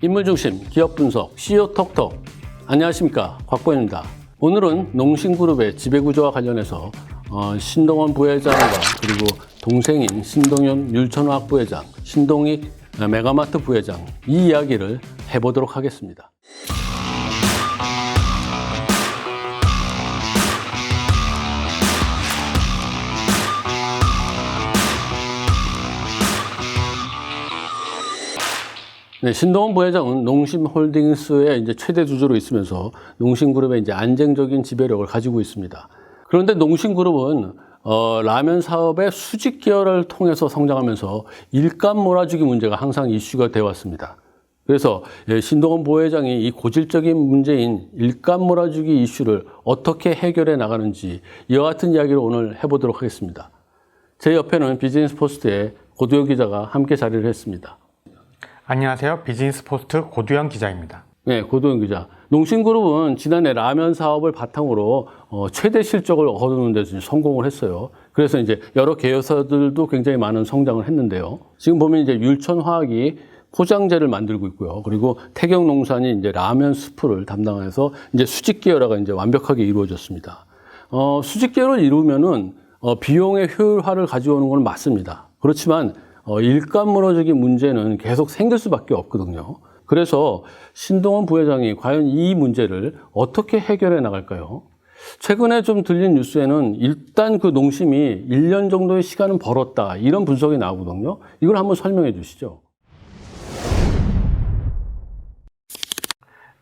인물 중심 기업 분석 CEO 톡톡 안녕하십니까 곽보현입니다. 오늘은 농신그룹의 지배구조와 관련해서 어, 신동원 부회장과 그리고 동생인 신동현 율천화학 부회장, 신동익 어, 메가마트 부회장 이 이야기를 해보도록 하겠습니다. 네, 신동원 부회장은 농심홀딩스의 이제 최대 주주로 있으면서 농심그룹의 이제 안정적인 지배력을 가지고 있습니다. 그런데 농심그룹은 어, 라면 사업의 수직 기여를 통해서 성장하면서 일감 몰아주기 문제가 항상 이슈가 되어 왔습니다. 그래서 예, 신동원 부회장이 이 고질적인 문제인 일감 몰아주기 이슈를 어떻게 해결해 나가는지 이와 같은 이야기를 오늘 해보도록 하겠습니다. 제 옆에는 비즈니스 포스트의 고두영 기자가 함께 자리를 했습니다. 안녕하세요. 비즈니스 포스트 고두영 기자입니다. 네, 고도영 기자. 농심그룹은 지난해 라면 사업을 바탕으로 어, 최대 실적을 거두는 데서 성공을 했어요. 그래서 이제 여러 계열사들도 굉장히 많은 성장을 했는데요. 지금 보면 이제 율천화학이 포장재를 만들고 있고요. 그리고 태경농산이 이제 라면 스프를 담당해서 이제 수직 계열화가 이제 완벽하게 이루어졌습니다. 어, 수직 계열을 이루면은 어, 비용의 효율화를 가져오는 건 맞습니다. 그렇지만 어, 일감 무너지기 문제는 계속 생길 수밖에 없거든요. 그래서 신동원 부회장이 과연 이 문제를 어떻게 해결해 나갈까요? 최근에 좀 들린 뉴스에는 일단 그 농심이 1년 정도의 시간은 벌었다. 이런 분석이 나오거든요. 이걸 한번 설명해 주시죠.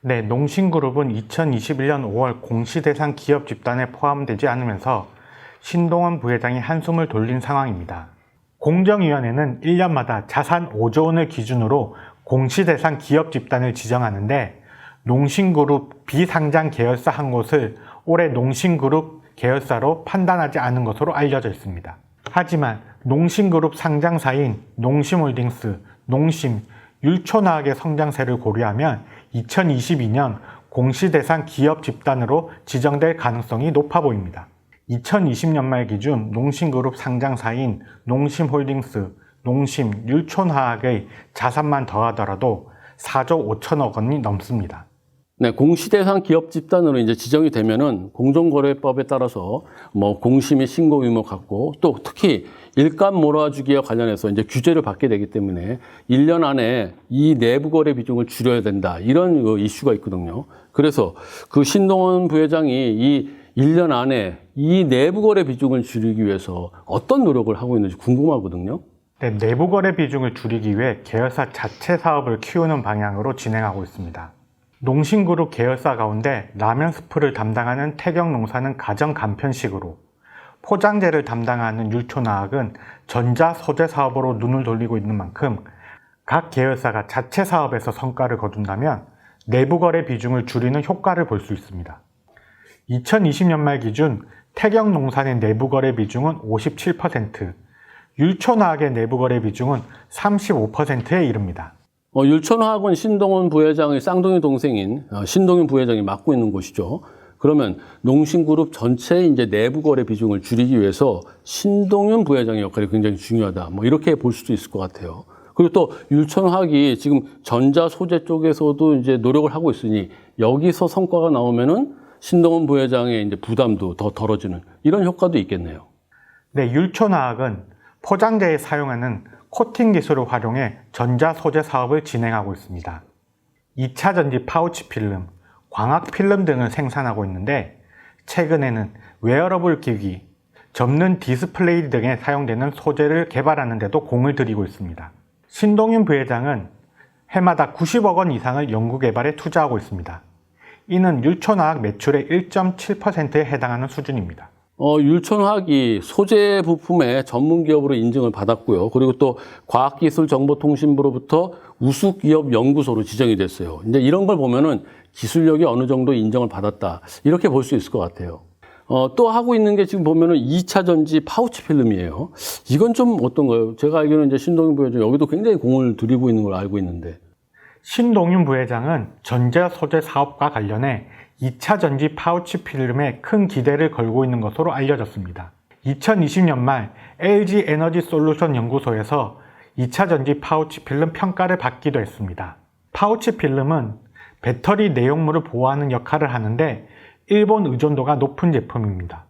네, 농신그룹은 2021년 5월 공시대상 기업 집단에 포함되지 않으면서 신동원 부회장이 한숨을 돌린 상황입니다. 공정위원회는 1년마다 자산 5조 원을 기준으로 공시대상 기업 집단을 지정하는데 농신그룹 비상장 계열사 한 곳을 올해 농신그룹 계열사로 판단하지 않은 것으로 알려져 있습니다. 하지만 농신그룹 상장사인 농심홀딩스, 농심, 율초나학의 성장세를 고려하면 2022년 공시대상 기업 집단으로 지정될 가능성이 높아 보입니다. 2020년 말 기준 농심그룹 상장사인 농심홀딩스, 농심, 율촌화학의 자산만 더하더라도 4조 5천억 원이 넘습니다. 네, 공시대상 기업 집단으로 이제 지정이 되면은 공정거래법에 따라서 뭐 공심이 신고 의무 갖고 또 특히 일감 몰아주기와 관련해서 이제 규제를 받게 되기 때문에 1년 안에 이 내부 거래 비중을 줄여야 된다. 이런 그 이슈가 있거든요. 그래서 그 신동원 부회장이 이 1년 안에 이 내부 거래 비중을 줄이기 위해서 어떤 노력을 하고 있는지 궁금하거든요. 네, 내부 거래 비중을 줄이기 위해 계열사 자체 사업을 키우는 방향으로 진행하고 있습니다. 농신그룹 계열사 가운데 라면 스프를 담당하는 태경농사는 가정 간편식으로 포장재를 담당하는 율초나학은 전자 소재 사업으로 눈을 돌리고 있는 만큼 각 계열사가 자체 사업에서 성과를 거둔다면 내부 거래 비중을 줄이는 효과를 볼 수 있습니다. 2020년 말 기준 태경 농산의 내부 거래 비중은 57%, 율초나학의 내부 거래 비중은 35%에 이릅니다. 어, 율천화학은 신동원 부회장의 쌍둥이 동생인 어, 신동윤 부회장이 맡고 있는 곳이죠. 그러면 농신그룹 전체의 이제 내부 거래 비중을 줄이기 위해서 신동윤 부회장의 역할이 굉장히 중요하다. 뭐 이렇게 볼 수도 있을 것 같아요. 그리고 또 율천화학이 지금 전자 소재 쪽에서도 이제 노력을 하고 있으니 여기서 성과가 나오면은 신동원 부회장의 이제 부담도 더 덜어지는 이런 효과도 있겠네요. 네, 율초나학은 포장재에 사용하는 코팅 기술을 활용해 전자 소재 사업을 진행하고 있습니다. 2차 전지 파우치 필름, 광학 필름 등을 생산하고 있는데 최근에는 웨어러블 기기, 접는 디스플레이 등에 사용되는 소재를 개발하는 데도 공을 들이고 있습니다. 신동윤 부회장은 해마다 90억 원 이상을 연구개발에 투자하고 있습니다. 이는 율초나학 매출의 1.7%에 해당하는 수준입니다. 어, 율천화학이 소재 부품의 전문 기업으로 인증을 받았고요. 그리고 또 과학기술정보통신부로부터 우수기업 연구소로 지정이 됐어요. 이제 이런 걸 보면은 기술력이 어느 정도 인정을 받았다. 이렇게 볼 수 있을 것 같아요. 어, 또 하고 있는 게 지금 보면은 2차 전지 파우치 필름이에요. 이건 좀 어떤가요? 제가 알기로는 이제 신동인 부회장 여기도 굉장히 공을 들이고 있는 걸 알고 있는데. 신동윤 부회장은 전자 소재 사업과 관련해 2차 전지 파우치 필름에 큰 기대를 걸고 있는 것으로 알려졌습니다. 2020년 말 LG 에너지 솔루션 연구소에서 2차 전지 파우치 필름 평가를 받기도 했습니다. 파우치 필름은 배터리 내용물을 보호하는 역할을 하는데 일본 의존도가 높은 제품입니다.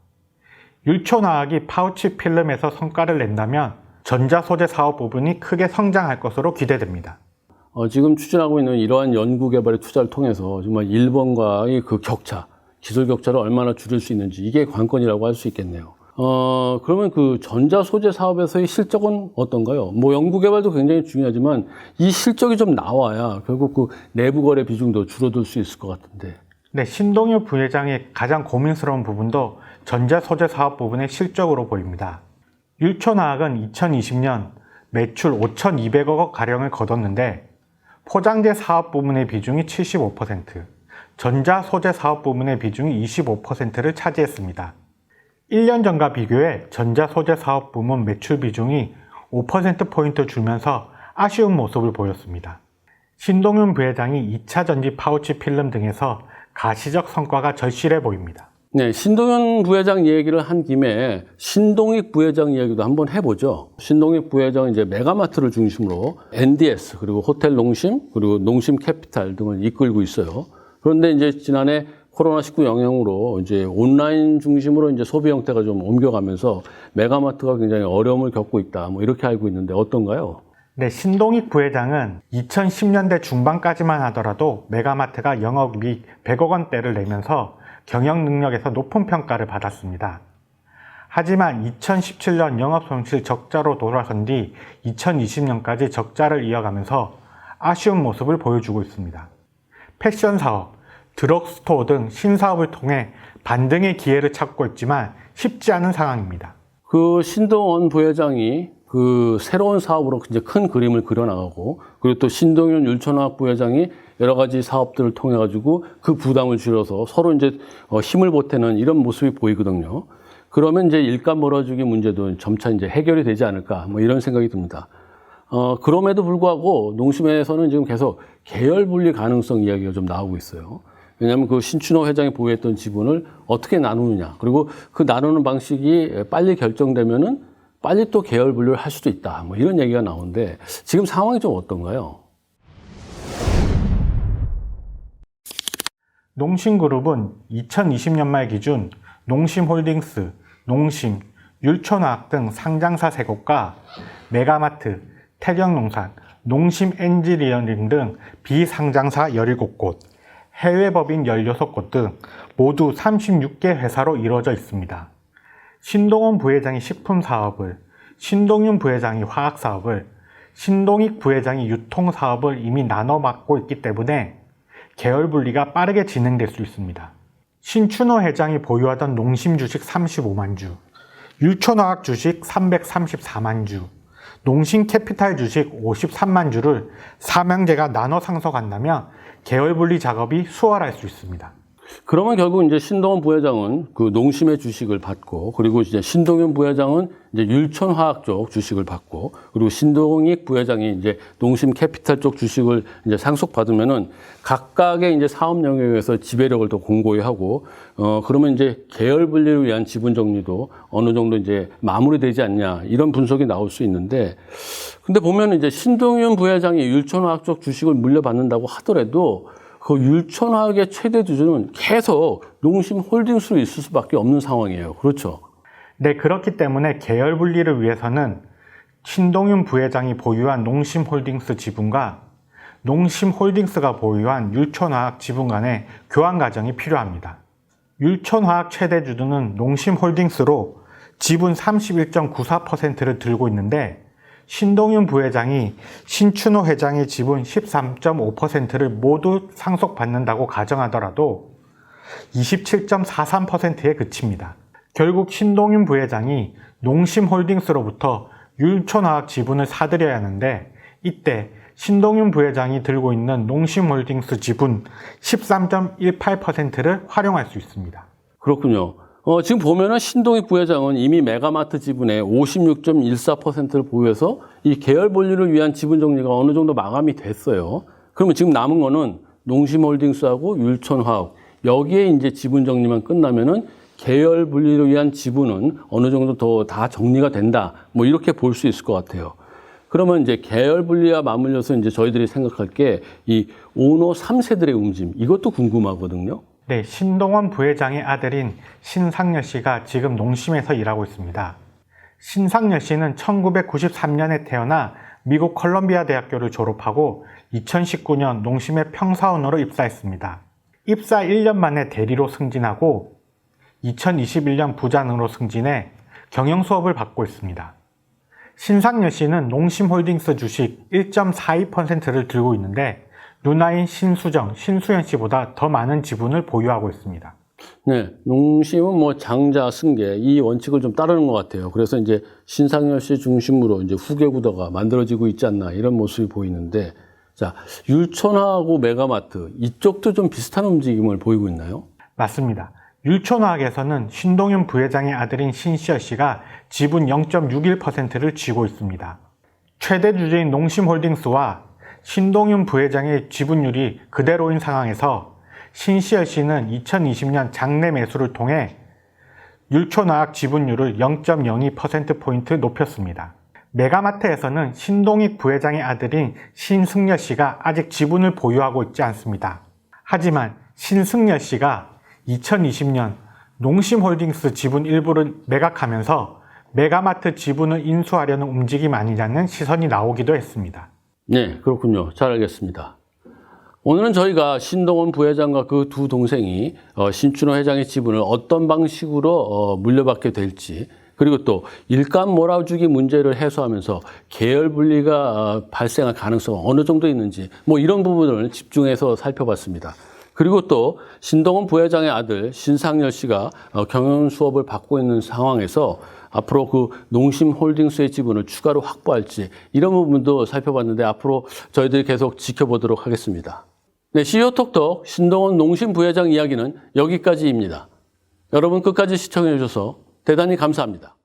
율촌화학이 파우치 필름에서 성과를 낸다면 전자소재 사업 부분이 크게 성장할 것으로 기대됩니다. 어, 지금 추진하고 있는 이러한 연구 개발의 투자를 통해서 정말 일본과의 그 격차, 기술 격차를 얼마나 줄일 수 있는지 이게 관건이라고 할 수 있겠네요. 어, 그러면 그 전자 소재 사업에서의 실적은 어떤가요? 뭐 연구 개발도 굉장히 중요하지만 이 실적이 좀 나와야 결국 그 내부 거래 비중도 줄어들 수 있을 것 같은데. 네, 신동엽 부회장의 가장 고민스러운 부분도 전자 소재 사업 부분의 실적으로 보입니다. 율촌화학은 2020년 매출 5,200억 가량을 거뒀는데 포장재 사업 부문의 비중이 75%, 전자 소재 사업 부문의 비중이 25%를 차지했습니다. 1년 전과 비교해 전자 소재 사업 부문 매출 비중이 5%포인트 줄면서 아쉬운 모습을 보였습니다. 신동윤 부회장이 2차 전지 파우치 필름 등에서 가시적 성과가 절실해 보입니다. 네, 신동현 부회장 얘기를 한 김에 신동익 부회장 이야기도 한번 해보죠. 신동익 부회장은 이제 메가마트를 중심으로 NDS 그리고 호텔 농심 그리고 농심 캐피탈 등을 이끌고 있어요. 그런데 이제 지난해 코로나19 영향으로 이제 온라인 중심으로 이제 소비 형태가 좀 옮겨가면서 메가마트가 굉장히 어려움을 겪고 있다. 뭐 이렇게 알고 있는데 어떤가요? 네, 신동익 부회장은 2010년대 중반까지만 하더라도 메가마트가 영업이익 100억 원대를 내면서 경영 능력에서 높은 평가를 받았습니다. 하지만 2017년 영업 손실 적자로 돌아선 뒤 2020년까지 적자를 이어가면서 아쉬운 모습을 보여주고 있습니다. 패션 사업, 드럭스토어 등 신사업을 통해 반등의 기회를 찾고 있지만 쉽지 않은 상황입니다. 그 신동원 부회장이 그 새로운 사업으로 이제 큰 그림을 그려나가고 그리고 또 신동윤 율촌화학 부회장이 여러 가지 사업들을 통해 가지고 그 부담을 줄여서 서로 이제 어, 힘을 보태는 이런 모습이 보이거든요. 그러면 이제 일감 몰아주기 문제도 점차 이제 해결이 되지 않을까 뭐 이런 생각이 듭니다. 어, 그럼에도 불구하고 농심에서는 지금 계속 계열 분리 가능성 이야기가 좀 나오고 있어요. 왜냐하면 그 신춘호 회장이 보유했던 지분을 어떻게 나누느냐. 그리고 그 나누는 방식이 빨리 결정되면은 빨리 또 계열 분류를 할 수도 있다. 뭐 이런 얘기가 나오는데 지금 상황이 좀 어떤가요? 농심그룹은 2020년 말 기준 농심홀딩스, 농심, 율촌화학 등 상장사 3곳과 메가마트, 태경농산, 농심엔지니어링 등 비상장사 17곳, 해외 법인 16곳 등 모두 36개 회사로 이루어져 있습니다. 신동원 부회장이 식품 사업을, 신동윤 부회장이 화학 사업을, 신동익 부회장이 유통 사업을 이미 나눠 맡고 있기 때문에 계열 분리가 빠르게 진행될 수 있습니다. 신춘호 회장이 보유하던 농심 주식 35만 주, 율촌화학 주식 334만 주, 농심 캐피탈 주식 53만 주를 삼양제가 나눠 상속한다면 계열 분리 작업이 수월할 수 있습니다. 그러면 결국 이제 신동원 부회장은 그 농심의 주식을 받고 그리고 이제 신동윤 부회장은 이제 율촌화학 쪽 주식을 받고 그리고 신동익 부회장이 이제 농심 캐피탈 쪽 주식을 이제 상속받으면은 각각의 이제 사업 영역에서 지배력을 더 공고히 하고 어 그러면 이제 계열 분리를 위한 지분 정리도 어느 정도 이제 마무리되지 않냐 이런 분석이 나올 수 있는데 근데 보면 이제 신동윤 부회장이 율촌화학 쪽 주식을 물려받는다고 하더라도 그 율촌화학의 최대 주주는 계속 농심 홀딩스로 있을 수밖에 없는 상황이에요. 그렇죠. 네, 그렇기 때문에 계열 분리를 위해서는 신동윤 부회장이 보유한 농심 홀딩스 지분과 농심 홀딩스가 보유한 율촌화학 지분 간의 교환 과정이 필요합니다. 율촌화학 최대 주주는 농심 홀딩스로 지분 31.94%를 들고 있는데 신동윤 부회장이 신춘호 회장의 지분 13.5%를 모두 상속받는다고 가정하더라도 27.43%에 그칩니다. 결국 신동윤 부회장이 농심홀딩스로부터 율촌화학 지분을 사들여야 하는데 이때 신동윤 부회장이 들고 있는 농심홀딩스 지분 13.18%를 활용할 수 있습니다. 그렇군요. 어, 지금 보면은 신동익 부회장은 이미 메가마트 지분의 56.14%를 보유해서 이 계열 분리를 위한 지분 정리가 어느 정도 마감이 됐어요. 그러면 지금 남은 거는 농심홀딩스하고 율촌화학 여기에 이제 지분 정리만 끝나면은 계열 분리를 위한 지분은 어느 정도 더 다 정리가 된다. 뭐 이렇게 볼 수 있을 것 같아요. 그러면 이제 계열 분리와 맞물려서 이제 저희들이 생각할 게 이 오너 3세들의 움직임 이것도 궁금하거든요. 네, 신동원 부회장의 아들인 신상열 씨가 지금 농심에서 일하고 있습니다. 신상열 씨는 1993년에 태어나 미국 컬럼비아 대학교를 졸업하고 2019년 농심의 평사원으로 입사했습니다. 입사 1년 만에 대리로 승진하고 2021년 부장으로 승진해 경영 수업을 받고 있습니다. 신상열 씨는 농심홀딩스 주식 1.42%를 들고 있는데 누나인 신수정, 신수연 씨보다 더 많은 지분을 보유하고 있습니다. 네, 농심은 뭐 장자 승계 이 원칙을 좀 따르는 것 같아요. 그래서 이제 신상열 씨 중심으로 이제 후계 구도가 만들어지고 있지 않나 이런 모습이 보이는데, 자 율촌하고 메가마트 이쪽도 좀 비슷한 움직임을 보이고 있나요? 맞습니다. 율촌화학에서는 신동윤 부회장의 아들인 신시열 씨가 지분 0.61%를 쥐고 있습니다. 최대 주주인 농심홀딩스와 신동윤 부회장의 지분율이 그대로인 상황에서 신시열 씨는 2020년 장내 매수를 통해 율촌화학 지분율을 0.02%포인트 높였습니다. 메가마트에서는 신동익 부회장의 아들인 신승열 씨가 아직 지분을 보유하고 있지 않습니다. 하지만 신승열 씨가 2020년 농심홀딩스 지분 일부를 매각하면서 메가마트 지분을 인수하려는 움직임 아니냐는 시선이 나오기도 했습니다. 네, 그렇군요. 잘 알겠습니다. 오늘은 저희가 신동원 부회장과 그 두 동생이 어, 신춘호 회장의 지분을 어떤 방식으로 어, 물려받게 될지 그리고 또 일감 몰아주기 문제를 해소하면서 계열 분리가 어, 발생할 가능성은 어느 정도 있는지 뭐 이런 부분을 집중해서 살펴봤습니다. 그리고 또 신동원 부회장의 아들 신상열 씨가 어, 경영 수업을 받고 있는 상황에서 앞으로 그 농심 홀딩스의 지분을 추가로 확보할지 이런 부분도 살펴봤는데 앞으로 저희들이 계속 지켜보도록 하겠습니다. 네, CEO 톡톡 신동원 농심 부회장 이야기는 여기까지입니다. 여러분 끝까지 시청해 주셔서 대단히 감사합니다.